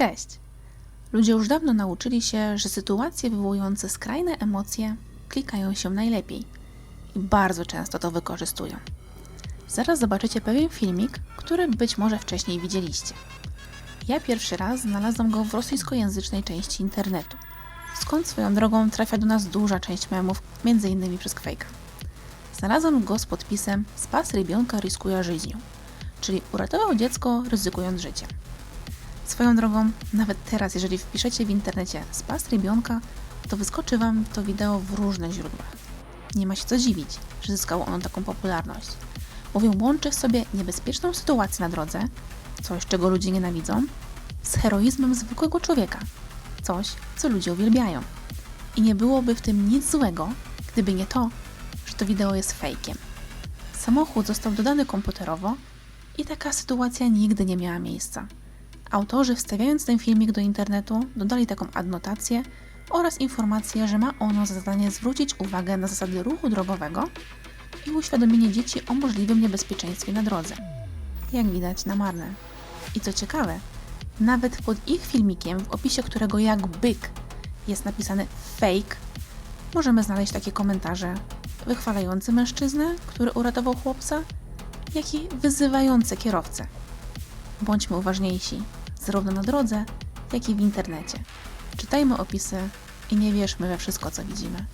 Cześć! Ludzie już dawno nauczyli się, że sytuacje wywołujące skrajne emocje klikają się najlepiej i bardzo często to wykorzystują. Zaraz zobaczycie pewien filmik, który być może wcześniej widzieliście. Ja pierwszy raz znalazłam go w rosyjskojęzycznej części internetu, skąd swoją drogą trafia do nas duża część memów, innymi przez Quake'a. Znalazłam go z podpisem Spas rybionka ryskuje życią, czyli uratował dziecko ryzykując życie. Swoją drogą, nawet teraz, jeżeli wpiszecie w internecie spas rybionka, to wyskoczy Wam to wideo w różnych źródłach. Nie ma się co dziwić, że zyskało ono taką popularność, bowiem łączy w sobie niebezpieczną sytuację na drodze, coś czego ludzie nienawidzą, z heroizmem zwykłego człowieka, coś co ludzie uwielbiają. I nie byłoby w tym nic złego, gdyby nie to, że to wideo jest fejkiem. Samochód został dodany komputerowo i taka sytuacja nigdy nie miała miejsca. Autorzy, wstawiając ten filmik do internetu, dodali taką adnotację oraz informację, że ma ono za zadanie zwrócić uwagę na zasady ruchu drogowego i uświadomienie dzieci o możliwym niebezpieczeństwie na drodze. Jak widać, na marne. I co ciekawe, nawet pod ich filmikiem, w opisie którego jak byk jest napisane fake, możemy znaleźć takie komentarze wychwalające mężczyznę, który uratował chłopca, jak i wyzywające kierowcę. Bądźmy uważniejsi, zarówno na drodze, jak i w internecie. Czytajmy opisy i nie wierzmy we wszystko, co widzimy.